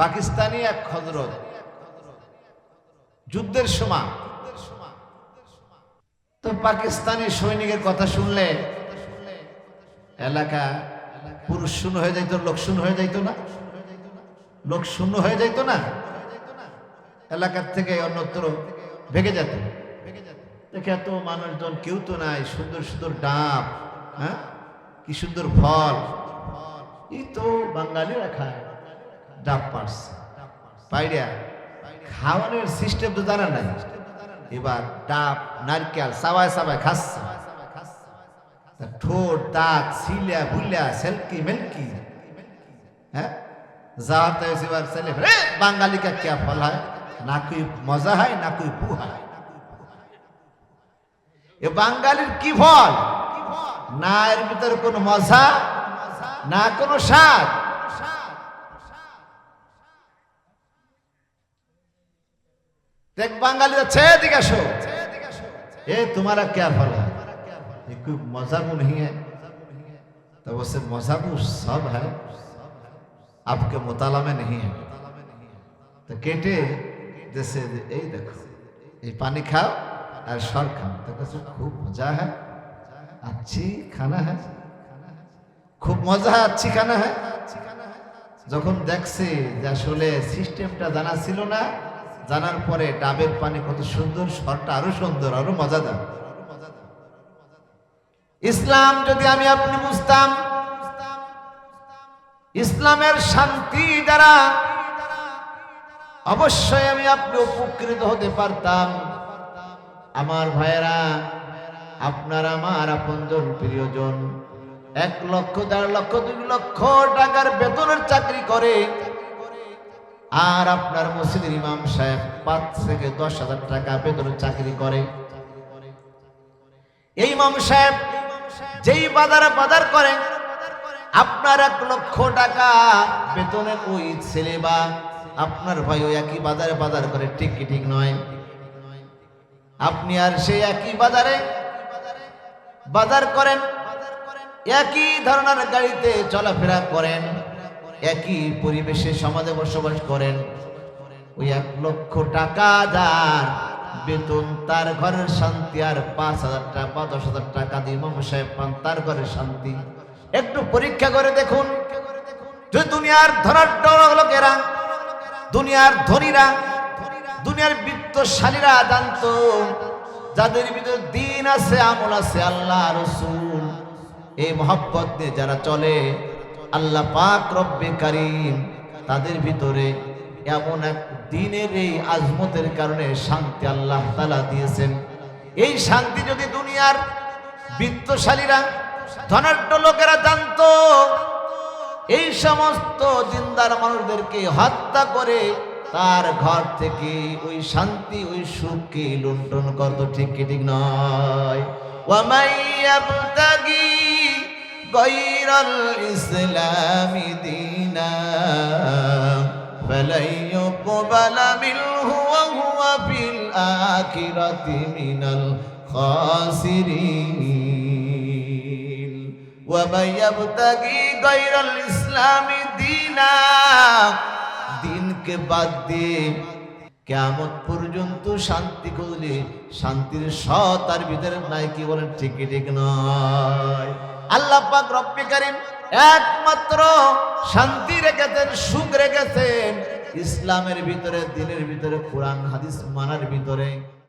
পাকিস্তানি এক হজরত যুদ্ধের সময়। তো পাকিস্তানি সৈনিকের কথা শুনলে এলাকা পুরুষ শূন্য হয়ে যাইতো, লোক শূন্য হয়ে যাইতো না? লোক শূন্য হয়ে যাইতো না? এলাকার থেকে অন্যত্র ভেগে যেত। দেখে এত মানুষজন, কেউ তো নাই, সুন্দর সুন্দর ডাব হ্যাঁ? কি সুন্দর ফল। এই তো বাঙালিরা খায়। ডাব পারছে পাইড়িয়া খাওয়ানোর সিস্টেম তো জানা নাই? এবার ডাব, নারকেল সাবায় সাবায় খাচ্ছে। ঠোঁট, দাঁত ছিলিয়া ভুলিয়া সেলকি মেলকি। হ্যাঁ? যাওয়াতে এবার ছেলে রে বাঙালি কা কে ফল হয়? না কই মজা হয়, না কই পু হয়? এ বাঙালির কি ফল? না এর ভিতরে কোনো মজা, না কোনো স্বাদ। দেখ বাঙালি যাচ্ছে এদিকে আসো ए तुम्हारा क्या फल है ये कोई मजहब नहीं है तो वैसे मजहब सब है आपके मुताला में नहीं है तो केटे जैसे এই দেখো এই পানি খাও আর সর খাও তো কাছে খুব মজা है अच्छी खाना है খুব মজা अच्छी খানা है যখন দেখছে যে আসলে সিস্টেমটা জানা ছিল না জানার পরে ডাবের পানি কত সুন্দর, স্বরটা আরও সুন্দর, আরও মজাদার। ইসলাম যদি আমি আপনি বুঝতাম, ইসলামের শান্তি দ্বারা অবশ্যই আমি আপনি উপকৃত হতে পারতাম। আমার ভাইয়েরা, আপনার আমার আপনজন প্রিয়জন, এক লক্ষ, দেড় লক্ষ, দুই লক্ষ টাকার বেতনের চাকরি করে আর আপনার মসজিদের ইমাম সাহেব পাঁচ থেকে দশ হাজার টাকা বেতনের চাকরি করে। এই ইমাম সাহেব যেই বাজারে বাজার করে, আপনার এক লক্ষ টাকা বেতনের ওই ছেলে বা আপনার ভাই ওই একই বাজারে বাজার করে, ঠিক কি ঠিক নয়? আপনি আর সেই একই বাজারে বাজার করেন, একই ধরনের গাড়িতে চলাফেরা করেন। একই পরিবেশে সমাজে বসবাস করেন। ওই এক লক্ষ টাকা যার বেতন তার ঘরের শান্তি আর পাঁচ হাজার টাকা দশ হাজার টাকা দিয়ে ইমাম সাহেব পান তার ঘরের শান্তি। একটু পরীক্ষা করে দেখুন, যে দুনিয়ার ধনাঢ্য লোকেরা, দুনিয়ার ধনীরা, দুনিয়ার বৃত্তশালীরা জানতো, যাদের ভিতরে দিন আছে, আমল আছে, আল্লাহ রসুল। এই মহব্বত দিয়ে যারা চলে আল্লাহ পাক রব্বে কারিম তাদের ভিতরে এমন এক দিনের এই আজমতের কারণে শান্তি আল্লাহ তালা দিয়েছেন। এই শান্তি যদি দুনিয়ার বৃত্তশালীরা, ধনাঢ্য লোকেরা জানতো, এই সমস্ত জিন্দার মানুষদেরকে হত্যা করে তার ঘর থেকে ওই শান্তি, ওই সুখকে লুণ্ঠন করতো ঠিক কি ঠিক নয়। ওয়ামাইয়াবতাগি গায়রাল ইসলামি দীনা فلن يقبل منه وهو في الآخرة من الخاسرين ومن يبتغي غير الإسلام دينا দিনকে বাদ দিয়ে কেমন পর্যন্ত শান্তি করলে শান্তির সৎ তার ভিতরে নাই কি বলেন ঠিক কি ঠিক নয় আল্লাহ পাক রব্বি করিম একমাত্র শান্তি রেখেছেন, সুখ রেখেছেন। ইসলামের ভিতরে, দিনের ভিতরে, কোরআন, হাদিস মানার ভিতরে